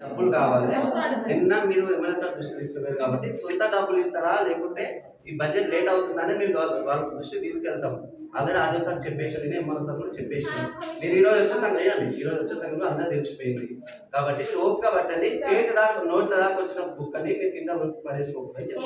డబ్బులు కావాలి. నిన్న మీరు ఎమ్మెల్యే సార్ దృష్టి తీసుకెళ్ళారు కాబట్టి సొంత డబ్బులు ఇస్తారా? లేకుంటే ఈ బడ్జెట్ లేట్ అవుతుందని మేము వాళ్ళ దృష్టి తీసుకెళ్తాం. ఆల్రెడీ ఆర్డీ సార్ చెప్పేసి ఎమ్మెల్యే సార్ కూడా చెప్పేసి మీరు ఈ రోజు వచ్చే సంగతి లేదండి ఈ రోజు వచ్చే సంగతిలో అందరూ తెలిసిపోయింది. కాబట్టి ఓపిక పట్టండి. చేతి దాకా నోట్ల దాకా వచ్చిన బుక్ అని మీరు కింద పడేసుకోకూడదు సార్.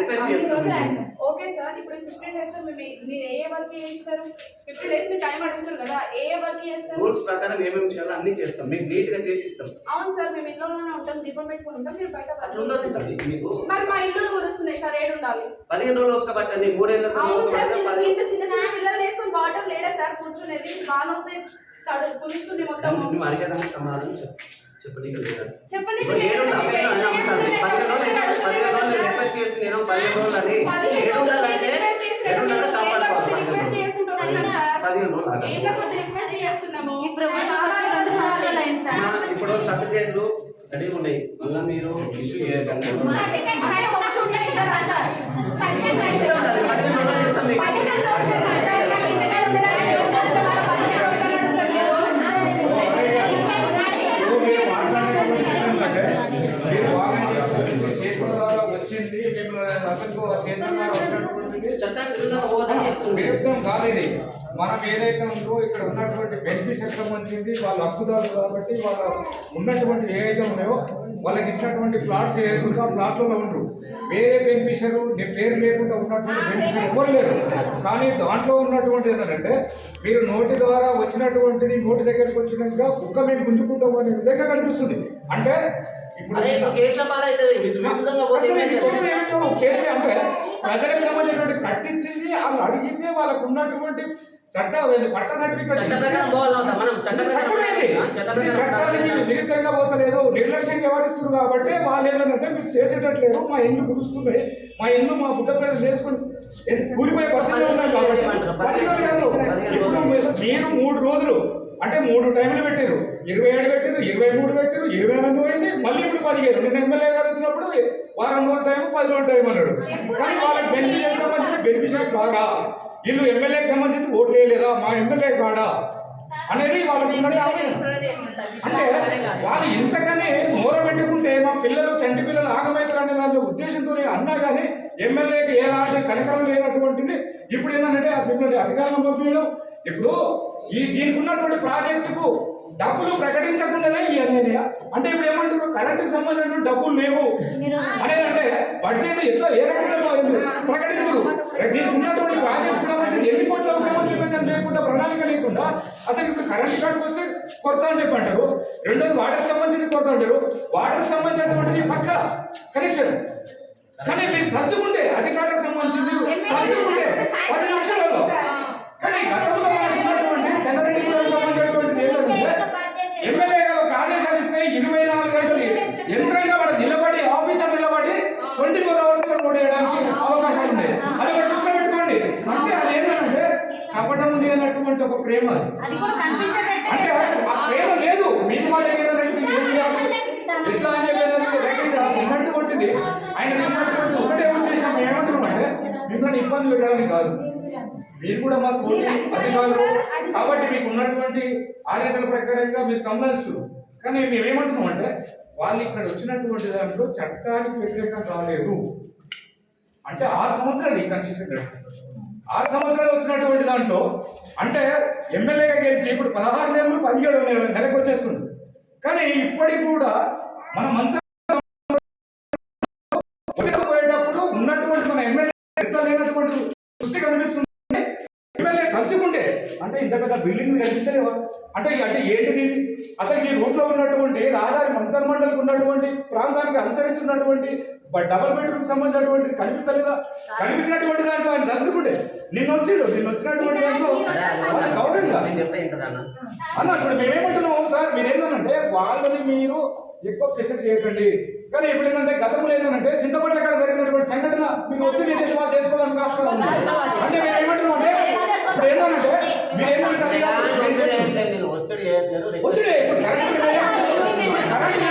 రిక్వెస్ట్ చేస్తున్నాను. ఓకే సార్ ఇప్పుడు ఫిఫ్టీన్ డేస్లో మేము మీరు ఏ వర్క్ చేస్తారు? ఫిఫ్టీన్ డేస్ మీరు టైం అడుగుతారు కదా ఏ వర్క్ చేస్తారు? రూల్స్ ప్రకారం ఏమేమి చేయాలో అన్ని చేస్తాం మీకు నీట్గా చేసి ఇస్తాం అవును సార్ మేము ఇంట్లోనే ఉంటాం దీపం పెట్టుకుని ఉంటాం మీరు బయట అట్లా ఉండదు తల్లి మీకు మరి మా ఇల్లు కుదుస్తున్నాయి సార్ ఏడు ఉండాలి. పదిహేను రోజులు ఓపిక పట్టండి మూడేళ్ళ సమయం ఇంత చిన్న చిన్న పిల్లలు వేసుకొని వాటర్ లేడా సార్? కూర్చునేది బాగా వస్తే తడు కులుస్తుంది మొత్తం. నువ్వు అడిగేదానికి సమాధానం చెప్పు. ఇప్పుడు సర్టిఫికేట్లు రెడీ ఉన్నాయి. మళ్ళీ మీరు ఇష్యూ చేయకండి. పదిహేను రోజులు ఇస్తాం మీకు. పదిహేను రోజులు కదా సార్ నాకు ఇంటికాడ ఉండడానికి వస్తుంది కదా పదిహేను రోజులు ఇప్పుడు మీరు మాట్లాడేటప్పుడు ఏంటంటే, మీరు వాహనం చేస్తున్నారు, చేతుల ద్వారా వచ్చింది మిమ్మల్ని అసలు చేతుల ద్వారా వచ్చినటువంటిది చట్టానికి విరుద్ధంగా పోవద్దని చెప్తుంది విరుద్ధం కాదు ఇది మనం ఏదైతే ఉందో ఇక్కడ ఉన్నటువంటి బెనిఫిషియర్ సంబంధించింది వాళ్ళ హక్కుదారులు కాబట్టి వాళ్ళ ఉన్నటువంటి ఏదైతే ఉన్నాయో వాళ్ళకి ఇచ్చినటువంటి ప్లాట్స్ ఏదైతే ప్లాట్లలో ఉండరు. వేరే బెనిఫిషియర్ నీ పేరు లేకుండా ఉన్నటువంటి బెనిఫిషియర్ ఎవరు లేరు. కానీ దాంట్లో ఉన్నటువంటి ఏంటంటే మీరు నోటి ద్వారా వచ్చినటువంటిది నోటి దగ్గరికి వచ్చినాక కుక్క మేము గుంజుకుంటాం అనే విధంగా కనిపిస్తుంది. అంటే అదే ఇప్పుడు కేసుల? కేసు అంటే ప్రజలకు సంబంధించినటువంటి కట్టించింది వాళ్ళు అడిగితే వాళ్ళకు ఉన్నటువంటి చట్ట పట్ట సర్టిఫికెట్ చట్టానికి. విరుద్ధంగా పోతలేదు. నిర్లక్ష్యం వ్యవహరిస్తున్నారు కాబట్టి వాళ్ళు ఏంటంటే మీరు చేసేటట్లేరు మా ఇల్లు కురుస్తున్నాయి మా ఇల్లు మా బుడ్డ పిల్లలు చేసుకుని కూలిపోయే పరిస్థితి ఉన్నాయి కాబట్టి. మీరు మూడు రోజులు అంటే మూడు టైంలు పెట్టారు. ఇరవై ఏడు పెట్టారు ఇరవై మూడు పెట్టారు ఇరవై ఎనిమిది పోయింది మళ్ళీ ఇప్పుడు పదిహేను. నిన్న ఎమ్మెల్యే గారు వచ్చినప్పుడు వారం రోజుల టైం పది రోజుల టైం అన్నాడు. కానీ వాళ్ళకి బెనిఫిషియర్ సంబంధించిన బెనిఫిషియర్ కాగా వీళ్ళు ఎమ్మెల్యేకి సంబంధించి ఓట్లు వేయలేదా? మా ఎమ్మెల్యే కాడా అనేది వాళ్ళకి. అంటే వాళ్ళు ఇంతకనే మూర పెట్టుకుంటే మా పిల్లలు చంటి పిల్లలు ఆగమవుతారనే దాని ఉద్దేశంతో అన్నా కానీ ఎమ్మెల్యేకి ఎలాంటి కనికరం లేనటువంటిది ఇప్పుడు ఏంటంటే ఆ పిల్లలు అధికారంలో పంపించడం. ఇప్పుడు ఈ దీనికి ఉన్నటువంటి ప్రాజెక్టుకు డబ్బులు ప్రకటించకుండానే ఈ అనేది అంటే ఇప్పుడు ఏమంటారు కరెంటుకు సంబంధించిన డబ్బులు లేవు. అనేది అంటే బడ్జెట్ ఎట్లా ఏ రకంగా ప్రకటించరు. దీనికి ఉన్నటువంటి ప్రాజెక్టు సంబంధించి ఎన్ని కోట్ల చెప్పేసి లేకుండా ప్రణాళిక లేకుండా అసలు ఇప్పుడు కరెంట్ కార్డుకి వస్తే కొరత అని చెప్పి అంటారు. రెండోది వాటర్కి సంబంధించి కొరత అంటారు. వాటర్కి సంబంధించినటువంటి పక్క కనెక్షన్. కానీ మీరు తలుచుకుంటే అధికారులకు సంబంధించింది తలుచుకుంటే పది నిమిషాలలో కానీ గతంలో మనకు ఉన్నటువంటి చెన్నరెడ్డి గారికి సంబంధించినటువంటిది ఏంటంటే ఎమ్మెల్యే గారు ఒక ఆదేశాలు ఇస్తే ఇరవై నాలుగు గంటలు యంత్రంగా వాడు నిలబడి ఆఫీసర్ నిలబడి ట్వంటీ ఫోర్ అవర్స్ ఓట్ వేయడానికి అవకాశం ఉంది అది ఒకటి దృష్టిలో పెట్టుకోండి అంటే అది ఏంటంటే కపటం లేనటువంటి ఒక ప్రేమ అది. అంటే ఆ ప్రేమ లేదు. మీకు మా దగ్గర? ఎట్లా అని ఉన్నటువంటిది ఆయన ఉన్నటువంటి ఒకటే ఉద్దేశం ఏమంటున్నామంటే మిమ్మల్ని ఇబ్బంది పెట్టాలని కాదు. మీరు కూడా మాకు అధికారులు. కాబట్టి మీకు ఉన్నటువంటి ఆదేశాల ప్రకారంగా మీరు సంబంధిస్తారు కానీ మేము ఏమంటున్నాం అంటే వాళ్ళు ఇక్కడ వచ్చినటువంటి దాంట్లో చట్టానికి వ్యతిరేకంగా రాలేదు. అంటే ఆరు సంవత్సరాలు ఈ కన్స్టిట్యూషన్ ఆరు సంవత్సరాలు వచ్చినటువంటి దాంట్లో అంటే ఎమ్మెల్యేగా గెలిచి ఇప్పుడు పదహారు నెలలు పదిహేడు నెలలు నెలకు వచ్చేస్తుంది. కానీ ఇప్పటికి కూడా మన మంత్రి పోయేటప్పుడు ఉన్నటువంటి మన ఎమ్మెల్యే లేనటువంటి దృష్టి కనిపిస్తుంది. ఎమ్మెల్యే తలుచుకుంటే అంటే ఇంత పెద్ద బిల్డింగ్ కనిపించలేవా? అంటే అంటే ఏంటిది? అసలు ఈ రూట్లో ఉన్నటువంటి రహదారి మంత్రి మండలికి ఉన్నటువంటి ప్రాంతానికి అనుసరించున్నటువంటి డబల్ బెడ్రూమ్ సంబంధించినటువంటి కనిపిస్తలేదా కనిపించినటువంటి దాంట్లో ఆయన తలుచుకుంటే నిన్న వచ్చిండు నిన్న వచ్చినటువంటి దాంట్లో. గౌరవంగా. అన్న ఇప్పుడు మేమేమంటున్నాం సార్? మీరు ఏంటంటే వాళ్ళని మీరు ఎక్కువ ప్రెషర్ చేయకండి. కానీ ఇప్పుడు ఏంటంటే గతంలో ఏంటంటే చింతపండ్ల కాడ జరిగినటువంటి సంఘటన మీకు ఒత్తిడి చేసి వాళ్ళు చేసుకోవడానికి ఆస్కారం ఉంది అంటే మేము ఏమంటున్నాం అంటే ఇప్పుడు ఏంటంటే మీరు ఏంటంటే ఒత్తిడి ఒత్తిడి కరెంట్ కరెంట్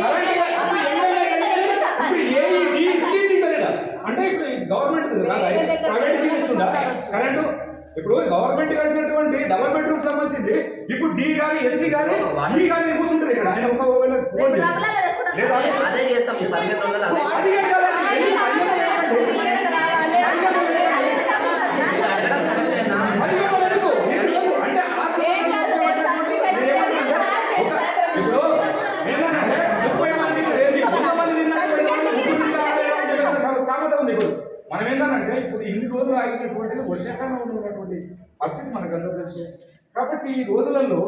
కరెంట్ ఇప్పుడు ఎమ్మెల్యే ఇప్పుడు ఏఈడిసి తింటలేదా అంటే ఇప్పుడు గవర్నమెంట్ కాదా ప్రైవేట్ ఇస్తుందా కరెంటు ఇప్పుడు గవర్నమెంట్ కట్టినటువంటి డబల్ బెడ్రూమ్ సంబంధించింది. ఇప్పుడు డి కానీ ఎస్సీ కానీ ఈ కానీ కూర్చుంటారు ఇక్కడ. ఆయన ఒక అదే చేస్తాం. ఈ పదిహేను రోజులు అదే అది ఏం కాదండి. ఎన్ని పదిహేను ఏమండి? అడగడం కరెక్టేనా? అది ఏమో ఎందుకు? నేను ఎందుకు? అంటే ఆ సంబంధించినటువంటి నేను ఏమంటున్నానంటే, ఒక- ఇప్పుడు ఏమన్నానంటే, ముప్పై మంది ఏంటి, వంద మంది తిన్నటువంటి వాళ్ళు ముగ్గురు తింటారా లేదా అని చెప్పేసి సా- సామెత ఉంది ఇప్పుడు మనం ఏంటంటే ఇప్పుడు ఆగినటువంటిది వర్షాకాలంలో ఉన్నటువంటి పరిస్థితి మనకు అందరూ తెలుసు. కాబట్టి ఈ రోజులలో